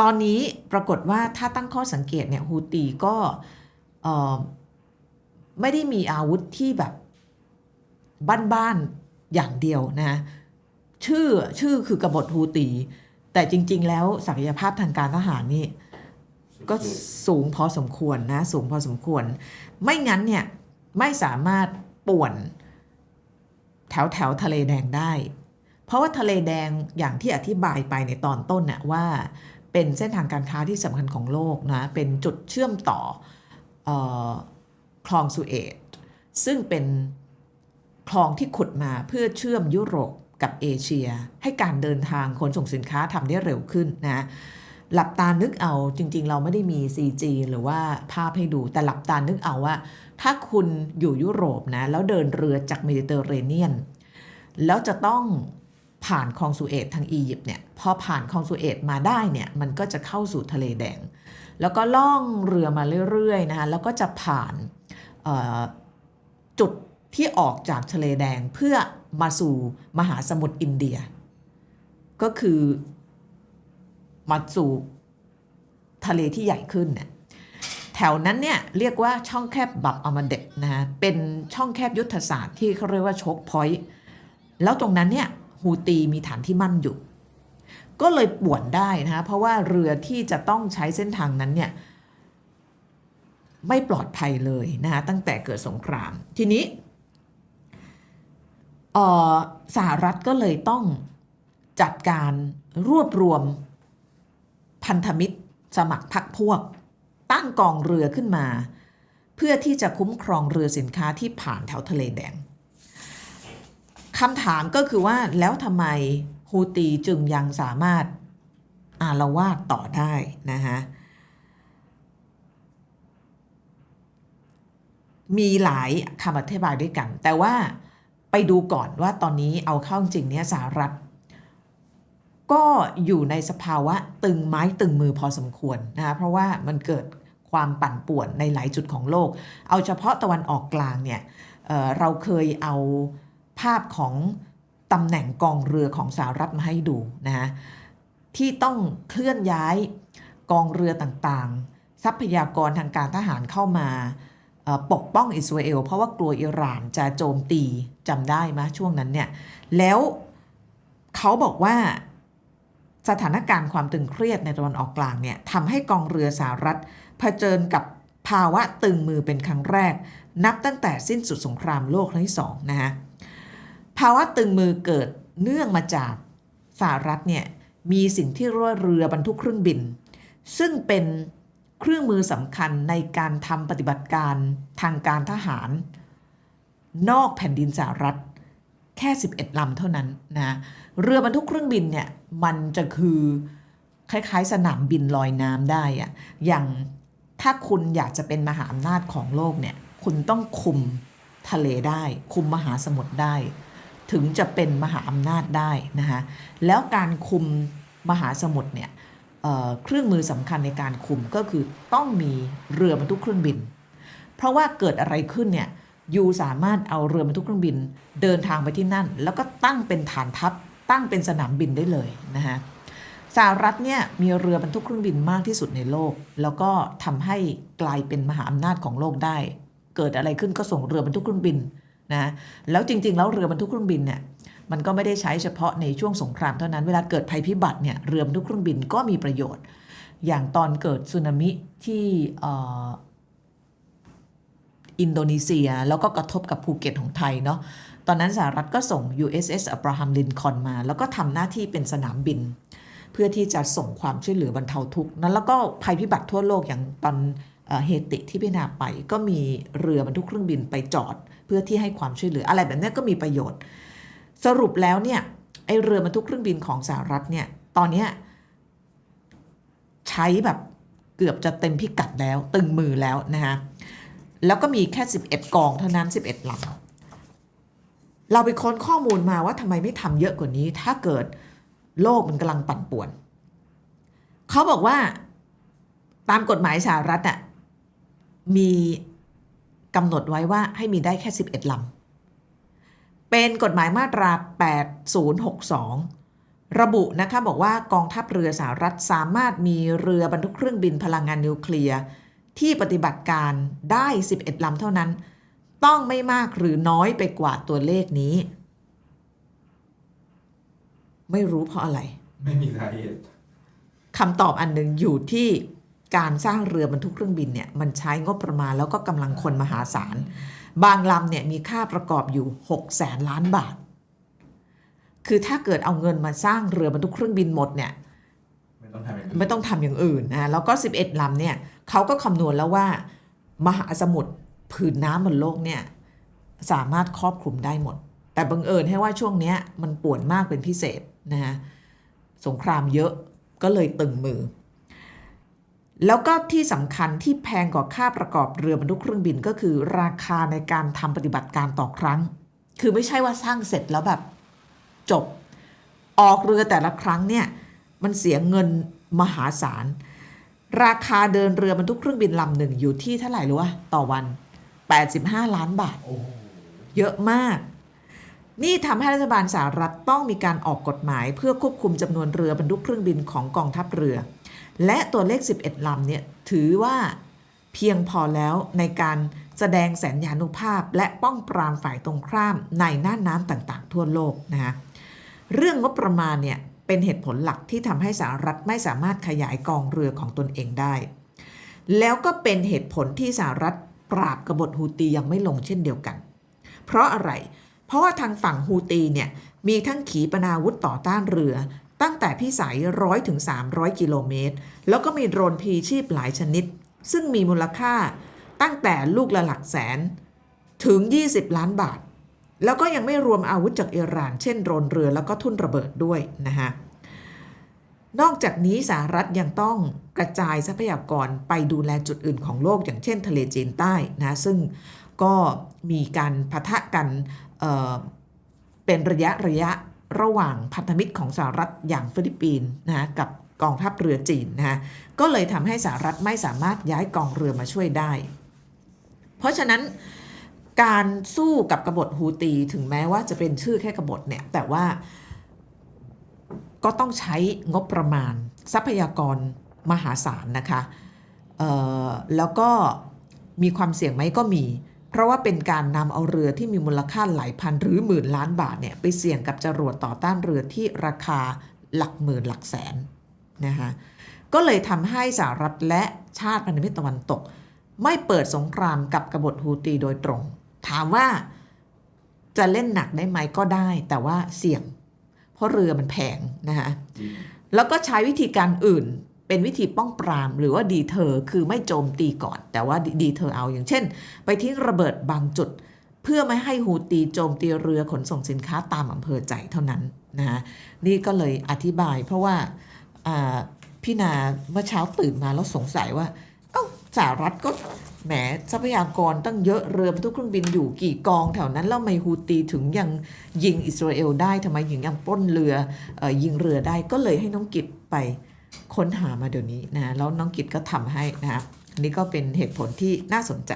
ตอนนี้ปรากฏว่าถ้าตั้งข้อสังเกตเนี่ยฮูตีก็ไม่ได้มีอาวุธที่แบบบ้านๆอย่างเดียวนะชื่อชื่อคือกบฏฮูตี แต่จริง ๆ แล้วศักยภาพทางการทหารนี่ก็สูงพอสมควรนะสูงพอสมควร ไม่งั้นเนี่ยไม่สามารถป่วนแถวแถวทะเลแดงได้ เพราะว่าทะเลแดงอย่างที่อธิบายไปในตอนต้นน่ะว่า เป็นเส้นทางการค้าที่สำคัญของโลกนะ เป็นจุดเชื่อมต่อออคลองสุเอตซึ่งเป็นคลองที่ขุดมาเพื่อเชื่อมยุโรปกับเอเชีย ให้การเดินทางขนส่งสินค้าทำได้เร็วขึ้นนะหลับตานึกเอาจริง ๆ เราไม่ได้มี CG หรือว่าภาพให้ดูแต่หลับตานึกเอาว่า ถ้าคุณอยู่ยุโรปนะ แล้วเดินเรือจากเมดิเตอร์เรเนียน แล้วจะต้อง ผ่านคลองสุเอตทางอียิปต์เนี่ยพอผ่านคลองสุเอตมาได้เนี่ยมันก็จะเข้าสู่ทะเลแดง แล้วก็ล่องเรือมาเรื่อยๆนะคะแล้วก็จะผ่านจุดที่ออกจากทะเลแดงเพื่อมาสู่มหาสมุทรอินเดีย ก็คือมาสู่ทะเลที่ใหญ่ขึ้นเนี่ยแถวนั้นเนี่ยเรียกว่าช่องแคบบับอามาเดบนะฮะเป็นช่องแคบยุทธศาสตร์ที่เขาเรียกว่าโชกพอยต์แล้วตรงนั้นเนี่ย ฮูตีมีฐานที่มั่นอยู่ ก็เลยป่วนได้นะฮะเพราะว่าเรือที่จะต้องใช้เส้นทางนั้นเนี่ยไม่ปลอดภัยเลยนะฮะตั้งแต่เกิดสงคราม ทีนี้สหรัฐก็เลยต้องจัดการรวบรวมพันธมิตรสมัครพรรคพวก ตั้งกองเรือขึ้นมา เพื่อที่จะคุ้มครองเรือสินค้าที่ผ่านแถวทะเลแดง คำถามก็คือว่าแล้วทำไมฮูตีจึงยังสามารถอารวาดต่อได้นะฮะมีหลายคำอธิบายด้วยกัน แต่ว่าไปดูก่อนว่าตอนนี้เอาเข้าจริงเนี่ยสหรัฐ ก็อยู่ในสภาวะตึงไม้ตึงมือพอสมควรนะคะเพราะว่ามันเกิดความปั่นป่วนในหลายจุดของโลก เอาเฉพาะตะวันออกกลางเนี่ยเเราเคยเอา ภาพของตำแหน่งกองเรือของสหรัฐมาให้ดูนะฮะที่ต้องเคลื่อนย้ายกองเรือต่างๆ ทรัพยากรทางการทหารเข้ามาปกป้องอิสราเอล เพราะว่ากลัวอิหร่านจะโจมตีจำได้ไหมช่วงนั้นเนี่ยแล้วเขาบอกว่าสถานการณ์ความตึงเครียดในตะวันออกกลางเนี่ยทำให้กองเรือสหรัฐเผชิญกับภาวะตึงมือเป็นครั้งแรก นับตั้งแต่สิ้นสุดสงครามโลกครั้งที่สองนะฮะ ภาวะตึงมือเกิดเนื่องมาจากสหรัฐเนี่ยมีสิ่งที่เรียกว่าเรือบรรทุกเครื่องบิน ซึ่งเป็นเครื่องมือสำคัญในการทำปฏิบัติการทางการทหาร นอกแผ่นดินสหรัฐแค่ 11 ลำเท่านั้นนะเรือบรรทุกเครื่องบินเนี่ยมันจะคือคล้ายๆ สนามบินลอยน้ำได้อะอย่างถ้าคุณอยากจะเป็นมหาอำนาจของโลกเนี่ยคุณต้องคุมทะเลได้ คุมมหาสมุทรได้ ถึงจะเป็นมหาอำนาจได้นะคะแล้วการคุมมหาสมุทรเนี่ยเครื่องมือสำคัญในการคุมก็คือต้องมีเรือบรรทุกเครื่องบิน เพราะว่าเกิดอะไรขึ้นเนี่ยยูสามารถเอาเรือบรรทุกเครื่องบิน เดินทางไปที่นั่น แล้วก็ตั้งเป็นฐานทัพ ตั้งเป็นสนามบินได้เลยนะฮะสหรัฐเนี่ยมีเรือบรรทุกเครื่องบินมากที่สุดในโลก แล้วก็ทำให้กลายเป็นมหาอำนาจของโลกได้ เกิดอะไรขึ้นก็ส่งเรือบรรทุกเครื่องบิน นะแล้วจริง ๆ แล้วเรือบรรทุกเครื่องบินเนี่ยมันก็ไม่ได้ใช้เฉพาะในช่วงสงครามเท่านั้นเวลาเกิดภัยพิบัติเนี่ยเรือบรรทุกเครื่องบินก็มีประโยชน์ อย่างตอนเกิดสึนามิที่อินโดนีเซียแล้วก็กระทบกับภูเก็ตของไทยเนาะตอนนั้นสหรัฐก็ส่ง USS Abraham Lincoln มา แล้วก็ทำหน้าที่เป็นสนามบิน เพื่อที่จะส่งความช่วยเหลือบรรเทาทุกข์นั้นแล้วก็ภัยพิบัติทั่วโลกอย่างตอน เฮติที่พินาไป ก็มีเรือบรรทุกเครื่องบินไปจอด เพื่อที่ให้ความช่วยเหลืออะไรแบบนี้ก็มีประโยชน์ สรุปแล้วเนี่ยไอเรือบรรทุกเครื่องบินของสหรัฐเนี่ยตอนนี้ใช้แบบเกือบจะเต็มพิกัดแล้ว ตึงมือแล้วนะคะแล้วก็มีแค่ 11 กองเท่านั้น 11ลำเราไปค้นข้อมูลมาว่าทำไมไม่ทำเยอะกว่านี้ ถ้าเกิดโลกมันกำลังปั่นป่วน เขาบอกว่าตามกฎหมายสหรัฐอะ มีกำหนดไว้ว่าให้มีได้แค่ 11ลำ เป็นกฎหมายมาตรา 8062 ระบุนะคะบอกว่ากองทัพเรือสหรัฐสามารถมีเรือบรรทุกเครื่องบินพลังงานนิวเคลียร์ที่ปฏิบัติการได้ 11ลำเท่านั้น ต้องไม่มากหรือน้อยไปกว่าตัวเลขนี้ ไม่รู้เพราะอะไร ไม่มีสาเหตุคำตอบอันหนึ่งอยู่ที่ การสร้างเรือบรรทุกเครื่องบินเนี่ยมันใช้งบประมาณแล้วก็กำลังคนมหาศาล บางลำเนี่ยมีค่าประกอบอยู่6แสนล้านบาท คือถ้าเกิดเอาเงินมาสร้างเรือบรรทุกเครื่องบินหมดเนี่ยไม่ต้องทำอย่างอื่นไม่ต้องทำอย่างอื่นนะแล้วก็ 11ลำเนี่ยเขาก็คำนวณแล้วว่ามหาสมุทรผืนน้ำบนโลกเนี่ยสามารถครอบคลุมได้หมด แต่บังเอิญให้ว่าช่วงเนี้ยมันป่วนมากเป็นพิเศษนะฮะสงครามเยอะก็เลยตึงมือ แล้วก็ที่สำคัญที่แพงกว่าค่าประกอบเรือบรรทุกเครื่องบินก็คือ ราคาในการทำปฏิบัติการต่อครั้ง คือไม่ใช่ว่าสร้างเสร็จแล้วแบบ จบ ออกเรือแต่ละครั้งเนี่ยมันเสียเงินมหาศาล ราคาเดินเรือบรรทุกเครื่องบินลำหนึ่งอยู่ที่เท่าไหร่รู้วะต่อวัน 85 ล้านบาท เยอะมาก นี่ทำให้รัฐบาลสหรัฐต้องมีการออกกฎหมาย เพื่อควบคุมจำนวนเรือบรรทุกเครื่องบินของกองทัพเรือ และตัวเลข 11 ลำเนี่ยถือว่าเพียงพอแล้วในการแสดงแสนยานุภาพ และป้องปรามฝ่ายตรงข้ามในน่านน้ำต่างๆ ทั่วโลกนะคะเรื่องงบประมาณเนี่ยเป็นเหตุผลหลักที่ทำให้สหรัฐไม่สามารถขยายกองเรือของตนเองได้ แล้วก็เป็นเหตุผลที่สหรัฐปราบกบฏฮูตียังไม่ลงเช่นเดียวกัน เพราะอะไร เพราะว่าทางฝั่งฮูตีเนี่ยมีทั้งขีปนาวุธต่อต้านเรือ ตั้งแต่พิสัยร้อยถึง300กิโลเมตร แล้วก็มีโดรนพีชีพหลายชนิด ซึ่งมีมูลค่าตั้งแต่ลูกละหลักแสน ถึง 20 ล้านบาท แล้วก็ยังไม่รวมอาวุธจากอิหร่าน เช่นโดรนเรือแล้วก็ทุ่นระเบิดด้วยนะฮะนอกจากนี้สหรัฐยังต้องกระจายทรัพยากรไปดูแลจุดอื่นของโลกอย่างเช่น ทะเลจีนใต้นะซึ่งก็มีการพะทะกันเเป็นระยะระยะ ระหว่างพันธมิตรของสหรัฐอย่างฟิลิปปินส์นะกับกองทัพเรือจีนนะฮะก็เลยทำให้สหรัฐไม่สามารถย้ายกองเรือมาช่วยได้ เพราะฉะนั้นการสู้กับกบฏฮูตีถึงแม้ว่าจะเป็นชื่อแค่กบฏเนี่ยแต่ว่าก็ต้องใช้งบประมาณทรัพยากรมหาศาลนะคะแล้วก็มีความเสี่ยงไหมก็มี เพราะว่าเป็นการนำเอาเรือที่มีมูลค่าหลายพันหรือหมื่นล้านบาทเนี่ยไปเสี่ยงกับจรวดต่อต้านเรือที่ราคาหลักหมื่นหลักแสนนะคะก็เลยทำให้สหรัฐและชาติพันธมิตรตะวันตก ไม่เปิดสงครามกับกบฏฮูตีโดยตรง ถามว่าจะเล่นหนักได้ไหมก็ได้ แต่ว่าเสี่ยง เพราะเรือมันแพงนะคะจริงแล้วก็ใช้วิธีการอื่น เป็นวิธีป้องปราม หรือว่าดีเทอคือไม่โจมตีก่อน แต่ว่าดีเทอเอาอย่างเช่น ไปทิ้งระเบิดบางจุด เพื่อไม่ให้ฮูตีโจมตีเรือขนส่งสินค้าตามอำเภอใจเท่านั้นนะคะนี่ก็เลยอธิบาย เพราะว่าพี่นาเมื่อเช้าตื่นมาแล้วสงสัยว่า เอ้าสหรัฐก็แหมทรัพยากรตั้งเยอะเรือบรรทุกเครื่องบินอยู่กี่กองแถวนั้น แล้วไมฮูตีถึงยังยิงอิสราเอลได้ทำไมถึงยังปล้นเรืออยิงเรือได้ก็เลยให้น้องกิตไป ค้นหามาเดี๋ยวนี้นะแล้วน้องกิตก็ทำให้นะอันนี้ก็เป็นเหตุผลที่น่าสนใจ